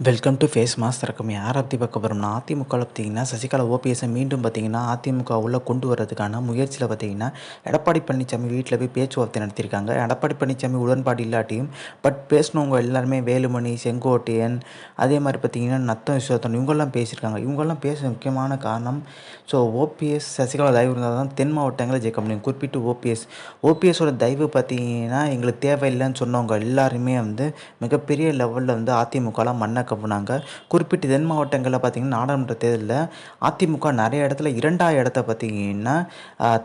Welcome to face mass திறக்கம் யாரை அப்படி பார்க்க போகிறோம்னா அதிமுகவில் பார்த்தீங்கன்னா சசிகலா ஓபிஎஸ்ஸை மீண்டும் பார்த்தீங்கன்னா அதிமுக உள்ள கொண்டு வரதுக்கான முயற்சியில் பார்த்தீங்கன்னா எடப்பாடி பழனிசாமி வீட்டில் போய் பேச்சுவார்த்தை நடத்தியிருக்காங்க. எடப்பாடி பழனிசாமி உடன்பாடு இல்லாட்டியும் பட் பேசினவங்க எல்லாருமே வேலுமணி செங்கோட்டையன் அதே மாதிரி பார்த்தீங்கன்னா நத்தம் விஸ்வத்தன் இவங்கெல்லாம் பேசியிருக்காங்க. இவங்கெல்லாம் பேச முக்கியமான காரணம் ஸோ ஓபிஎஸ் சசிகலா தயவு இருந்தால் தான் தென் மாவட்டங்களில் ஜெயிக்க முடியும். குறிப்பிட்டு ஓபிஎஸ் ஓபிஎஸோட தயவு பார்த்தீங்கன்னா எங்களுக்கு தேவையில்லைன்னு சொன்னவங்க எல்லாருமே வந்து மிகப்பெரிய லெவலில் வந்து அதிமுகலாம் மண்ணை கவுனாங்க குறிப்பிட்டு தென் மாவட்டங்களில் பார்த்திங்கன்னா நாடாளுமன்ற தேர்தலில் அதிமுக நிறைய இடத்துல இரண்டாவது இடத்த பார்த்திங்கன்னா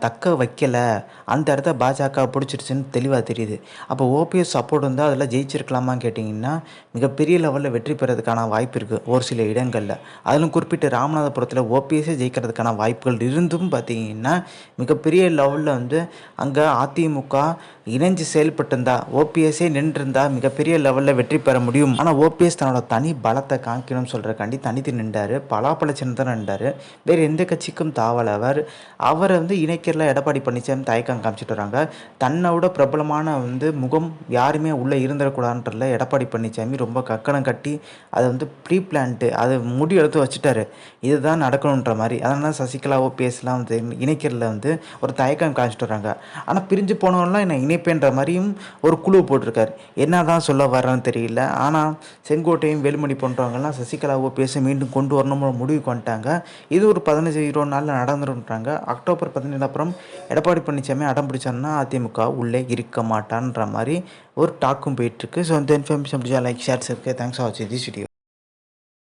தக்க வைக்கலை. அந்த இடத்த பாஜக பிடிச்சிருச்சுன்னு தெளிவாக தெரியுது. அப்போ ஓபிஎஸ் சப்போர்ட் வந்து அதில் ஜெயிச்சிருக்கலாமான்னு கேட்டிங்கன்னா மிகப்பெரிய லெவலில் வெற்றி பெறதுக்கான வாய்ப்பு இருக்குது ஒரு சில இடங்களில். அதிலும் குறிப்பிட்டு ராமநாதபுரத்தில் ஓபிஎஸ்ஸே ஜெயிக்கிறதுக்கான வாய்ப்புகள் இருந்தும் பார்த்திங்கன்னா மிகப்பெரிய லெவலில் வந்து அங்கே அதிமுக இணைஞ்சு செயல்பட்டிருந்தா ஓபிஎஸ்ஸே நின்றுருந்தால் மிகப்பெரிய லெவலில் வெற்றி பெற முடியும். ஆனால் ஓபிஎஸ் தன்னோட தனி பலத்தை காமிக்கணும்னு சொல்கிறக்காண்டி தனித்து நின்றார். பலாப்பழ சின்னத்தில் நின்றார். வேறு எந்த கட்சிக்கும் தாவல அவர். அவரை வந்து இணைக்கிறல எடப்பாடி பழனிசாமி தயக்கம் காமிச்சிட்டு வராங்க. தன்னோட பிரபலமான வந்து முகம் யாருமே உள்ளே இருந்துடக்கூடாதுன்றல எடப்பாடி பழனிசாமி ரொம்ப கக்கணம் கட்டி அதை வந்து ப்ரீ பிளான்ட்டு அதை முடி எடுத்து வச்சுட்டாரு. இதுதான் நடக்கணுன்ற மாதிரி. அதனால் சசிகலாவோ பேசலாம் வந்து இணைக்கிறதுல வந்து ஒரு தயக்கம் காமிச்சிட்டு வராங்க. ஆனால் பிரிஞ்சு போனவங்களாம் என்னை இணைப்பேன்ற மாதிரியும் ஒரு குழு போட்டிருக்காரு. என்ன தான் சொல்ல வர்றேன்னு தெரியல. ஆனால் செங்கோட்டையும் வேலுமணி பண்ணுறவங்கலாம் சசிகலாவோ பேச மீண்டும் கொண்டு வரணும்னு முடிவுக்கு வந்துட்டாங்க. இது ஒரு பதினஞ்சு இருபது நாளில் நடந்துருன்றாங்க அக்டோபர் பதினேழு அப்புறம் எடப்பாடி பழனிசாமி அடம் பிடிச்சாருன்னா அதிமுக உள்ளே இருக்க மாட்டான்ற மாதிரி ஒரு டாக்கும் போயிட்டுருக்கு. ஸோ இந்த இன்ஃபர்மேஷன் பிடிச்சா லைக் ஷேர்ஸ் இருக்குது தேங்க்ஸ் ஃபார் வாட்சிங் திஸ் வீடியோ